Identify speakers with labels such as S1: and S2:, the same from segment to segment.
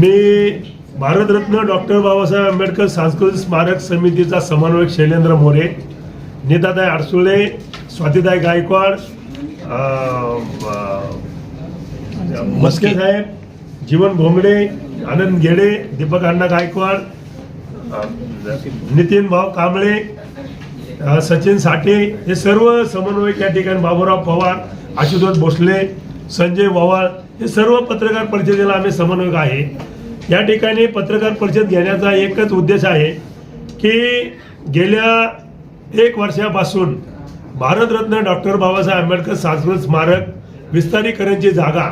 S1: मी Bharat Ratna doctor Babasaheb Ambedkar सांस्कृतिक स्मारक समितीचा समन्वयक शैलेंद्र मोरे नीताताई आडसुळे स्वातीताई गायकवाड मस्के साहेब जीवन भोंगडे आनंद घेडे दीपक अण्णा गायकवाड नितीन भाऊ कांबळे सचिन साठे हे सर्व समन्वयक या ठिकाणी बाबूराव पवार आशुतोष भोसले संजय पवार हे सर्व पत्रकार परिषदेला आम्ही समन्वयक आहे. या ठिकाणी पत्रकार परिषद घेण्याचा एकच उद्देश आहे की गेल्या एक वर्षापासून भारतरत्न डॉक्टर बाबासाहेब आंबेडकर सांस्कृतिक स्मारक विस्तारीकरणची जागा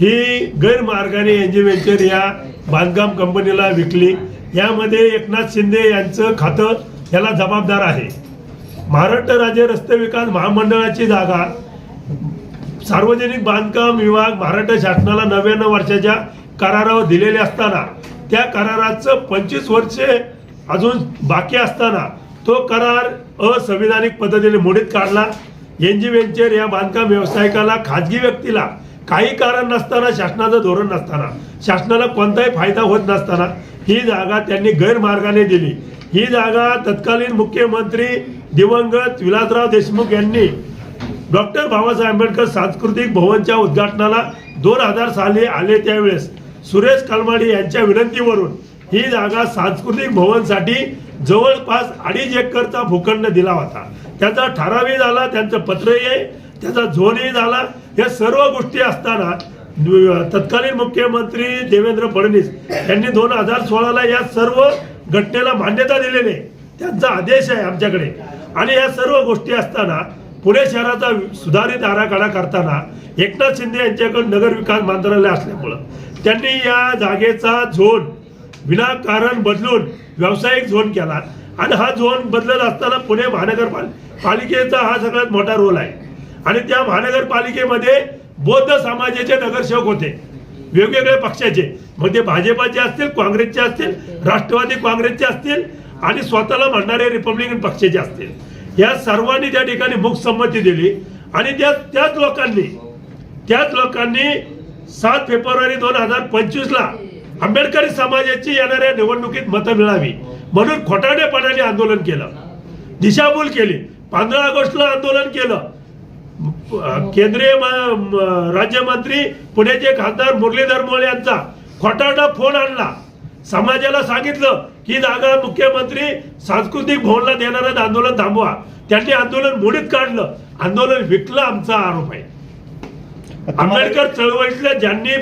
S1: ही गैरमार्गाने एनजी वेंचर या बांधकाम कंपनीला विकली. यामध्ये एकनाथ शिंदे यांचं खातं याला जबाबदार आहे. महाराष्ट्र राज्य रस्ते विकास महामंडळाची जागा सार्वजनिक बांधकाम विभाग महाराष्ट्र शासनाला नव्याण्णव वर्षाच्या करारावर दिलेले असताना त्या कराराचं पंचवीस वर्षे अजून बाकी असताना तो करार असंविधानिक पद्धतीने मोडीत काढला. एन जी व्हेंचर या बांधकाम व्यावसायिकाला खाजगी व्यक्तीला काही कारण नसताना शासनाचं धोरण नसताना शासनाला कोणताही फायदा होत नसताना ही जागा त्यांनी गैरमार्गाने दिली. ही जागा तत्कालीन मुख्यमंत्री दिवंगत विलासराव देशमुख यांनी डॉक्टर बाबासाहेब आंबेडकर सांस्कृतिक भवनच्या उद्घाटनाला दोन हजार साली आले त्यावेळेस. सुरेश कलमाडी यांच्या विनंतीवरून ही जागा सांस्कृतिक भवनसाठी जवळपास अडीच एकरचा भूखंड दिला होता. त्याचा ठरावही झाला त्यांचं पत्रही आहे त्याचा झोनही झाला. या सर्व गोष्टी असताना तत्कालीन मुख्यमंत्री देवेंद्र फडणवीस यांनी दोन हजार सोळाला या सर्व घटनेला मान्यता दिलेली आहे. त्यांचा आदेश आहे आमच्याकडे. आणि या सर्व गोष्टी असताना पुणे शहराचा सुधारित आराखडा करताना एकनाथ शिंदे यांच्याकडून नगर विकास मंत्रालय असल्यामुळं त्यांनी या जागेचा झोन विनाकारण बदलून व्यावसायिक झोन केला. आणि हा झोन बदलत असताना पुणे महानगरपाल पालिकेचा हा सगळ्यात मोठा रोल आहे. आणि त्या महानगरपालिकेमध्ये बौद्ध समाजाचे नगरसेवक होते. वेगवेगळ्या पक्षाचे. मग ते भाजपाचे असतील काँग्रेसचे असतील राष्ट्रवादी काँग्रेसचे असतील आणि स्वतःला म्हणणारे रिपब्लिकन पक्षाचे असतील. या सर्वांनी त्या ठिकाणी मुखसंमती दिली. आणि त्या त्याच लोकांनी त्याच लोकांनी सात फेब्रुवारी दोन हजार पंचवीस ला आंबेडकरी समाजाची येणाऱ्या निवडणुकीत मतं मिळावी म्हणून खोटाडेपणाने आंदोलन केलं. दिशाभूल केली. पंधरा ऑगस्टला आंदोलन केलं. केंद्रीय म- म- राज्यमंत्री पुण्याचे खासदार मुरलीधर मोळ यांचा खोटारडा फोन आणला. समाजाला सांगितलं की जागा मुख्यमंत्री सांस्कृतिक भवनला देणारं आंदोलन थांबवा. त्यांनी आंदोलन मोडीत काढलं. आंदोलन विकलं आमचा आरोप आहे. आंबेडकर चळवळीतल्या ज्यांनी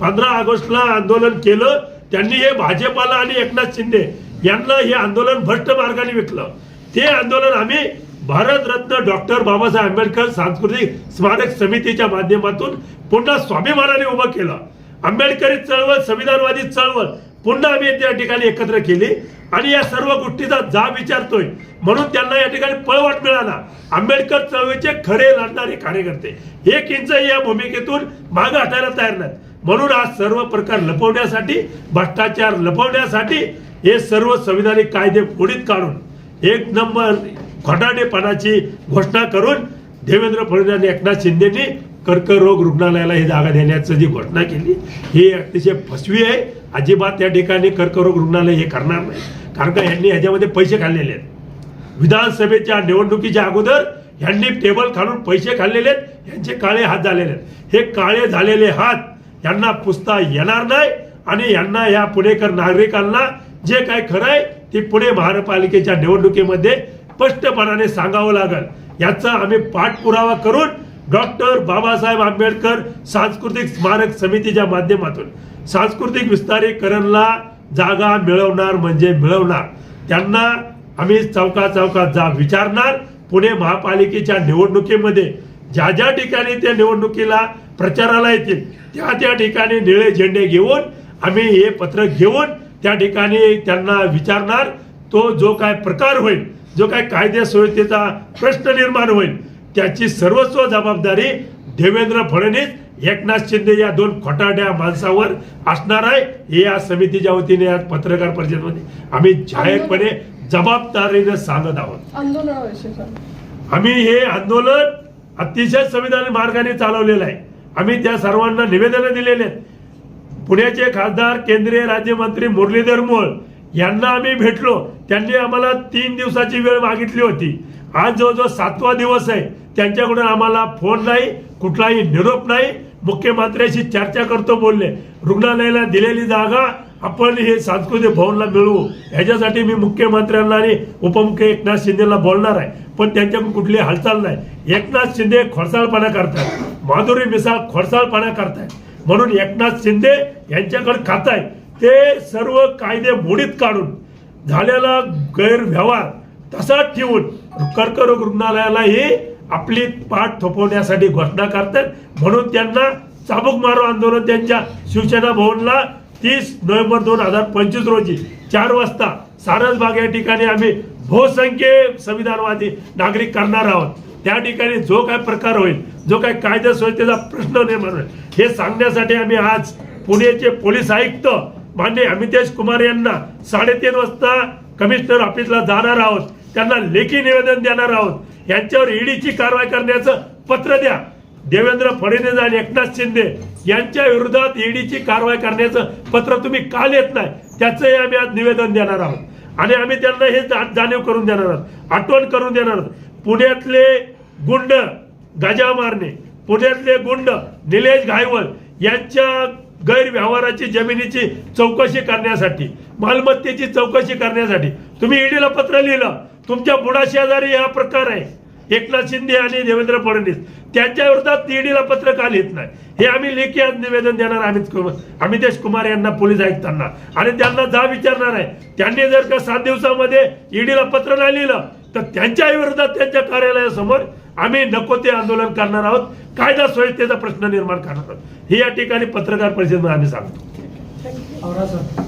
S1: पंधरा ऑगस्टला आंदोलन केलं त्यांनी हे भाजपाला आणि एकनाथ शिंदे यांना हे आंदोलन भ्रष्ट मार्गाने विकलं. ते आंदोलन आम्ही भारतरत्न डॉक्टर बाबासाहेब आंबेडकर सांस्कृतिक स्मारक समितीच्या माध्यमातून पुन्हा स्वाभिमानाने उभं केलं. आंबेडकरी चळवळ संविधानवादी चळवळ पुन्हा आम्ही त्या ठिकाणी एकत्र केली आणि या सर्व गोष्टीचा जा विचारतोय. म्हणून त्यांना या ठिकाणी पळवाट मिळाला. आंबेडकर चळवळीचे खरे लढणारे कार्यकर्ते. एक इंच या भूमिकेतून मागे हटायला तयार नाहीत. म्हणून आज सर्व प्रकार लपवण्यासाठी भ्रष्टाचार लपवण्यासाठी हे सर्व संविधानिक कायदे फोडीत काढून एक नंबर घोटाडेपणाची घोषणा करून देवेंद्र फडणवीस आणि एकनाथ शिंदेनी कर्करोग रुग्णालयाला ही जागा देण्याचं जी घोषणा केली ही अतिशय फसवी आहे. अजिबात त्या ठिकाणी कर्करोग रुग्णालय हे करणार नाही. कारण का यांनी ह्याच्यामध्ये पैसे खाल्लेले आहेत. विधानसभेच्या निवडणुकीच्या अगोदर यांनी टेबल खालून पैसे खाल्लेले आहेत. यांचे काळे हात झालेले आहेत. हे काळे झालेले हात यांना पुसता येणार नाही आणि यांना या पुणेकर नागरिकांना जे काय खरं आहे ते पुणे महानगरपालिकेच्या निवडणुकीमध्ये स्पष्टपणाने सांगावं लागल. याचा आम्ही पाठपुरावा करून डॉक्टर बाबासाहेब आंबेडकर सांस्कृतिक स्मारक समितीच्या माध्यमातून. सांस्कृतिक विस्तारीकरणला जागा मिळवणार म्हणजे मिळवणार. त्यांना आम्ही चौका चौकात जा विचारणार. पुणे महापालिकेच्या निवडणुकीमध्ये ज्या ज्या ठिकाणी त्या निवडणुकीला प्रचाराला येतील त्या त्या ठिकाणी निळे झेंडे घेऊन आम्ही हे पत्र घेऊन त्या ठिकाणी त्यांना विचारणार. तो जो काय प्रकार होईल जो काय कायदे सुव्यवस्थेचा प्रश्न निर्माण होईल त्याची सर्वस्व जबाबदारी देवेंद्र फडणवीस एकनाथ शिंदे या दोन खोटाड्या माणसावर असणार आहे. हे या समितीच्या वतीने आज पत्रकार परिषदेमध्ये आम्ही जाहीरपणे जबाबदारीने सांगत आहोत. आम्ही हे आंदोलन अतिशय संविधानिक मार्गाने चालवलेलं आहे. आम्ही त्या सर्वांना निवेदन दिलेले आहेत. पुण्याचे खासदार केंद्रीय राज्यमंत्री मुरलीधर मोळ यांना आम्ही भेटलो. त्यांनी आम्हाला तीन दिवसाची वेळ मागितली होती. आज जवळजवळ सातवा दिवस आहे. त्यांच्याकडून आम्हाला फोन नाही कुठलाही निरोप नाही. मुख्यमंत्र्याशी चर्चा करतो बोलले. रुग्णालयाला दिलेली जागा आपण हे सांस्कृतिक भवनला मिळवू. ह्याच्यासाठी मी मुख्यमंत्र्यांना आणि उपमुख्य एकनाथ शिंदेला बोलणार आहे. पण त्यांच्याकडून कुठली हालचाल नाही. एकनाथ शिंदे खोडसाळपणा करतात. माधुरी मिसाळ खोडसाळपणा करतायत म्हणून एकनाथ शिंदे यांच्याकडे खाताय. ते सर्व कायदे मोडीत काढून झालेला गैरव्यवहार तसाच ठेवून कर्करोग रुग्णालयालाही आपली पाठ थोपवण्यासाठी घोषणा करतात. म्हणून त्यांना चाबूक मारो आंदोलन त्यांच्या शिवसेना भवनला तीस नोव्हेंबर दोन हजार पंचवीस रोजी चार वाजता सारसबाग या ठिकाणी आम्ही बहुसंख्य संविधानवादी नागरिक करणार आहोत. त्या ठिकाणी जो काय प्रकार होईल जो काय कायदा सुव्यवस्थेचा प्रश्न निर्माण होईल. हे सांगण्यासाठी आम्ही आज पुण्याचे पोलीस आयुक्त मान्य अमितेश कुमार यांना साडेतीन वाजता कमिशनर ऑफिसला जाणार आहोत. त्यांना लेखी निवेदन देणार आहोत. यांच्यावर ईडीची कारवाई करण्याचं पत्र द्या. देवेंद्र फडणवीस आणि एकनाथ शिंदे यांच्या विरोधात ईडीची कारवाई करण्याचं पत्र तुम्ही का येत नाही? त्याचंही आम्ही आज निवेदन देणार आहोत. आणि आम्ही त्यांना हे जाणीव करून देणार आहोत. आठवण करून देणार आहोत. पुण्यातले गुंड गजा मारणे पुण्यातले गुंड निलेश घायवल यांच्या गैरव्यवहाराची जमिनीची चौकशी करण्यासाठी मालमत्तेची चौकशी करण्यासाठी तुम्ही ईडीला पत्र लिहिलं. तुमच्या बुडाशेजारी हा प्रकार आहे. एकनाथ शिंदे आणि देवेंद्र फडणवीस. त्यांच्या विरोधात ईडीला पत्र का लिहित नाही? हे आम्ही लेखी आज निवेदन देणार अमित कुमार अमितेश कुमार यांना पोलीस आयुक्तांना. आणि त्यांना जा विचारणार आहे. त्यांनी जर का सात दिवसामध्ये ईडीला पत्र नाही लिहिलं तर त्यांच्या विरोधात त्यांच्या कार्यालयासमोर आम्ही नको ते आंदोलन करणार आहोत. कायदा सुव्यवस्थेचा प्रश्न निर्माण करणार आहोत. हे या ठिकाणी पत्रकार परिषदेमध्ये आम्ही सांगतो.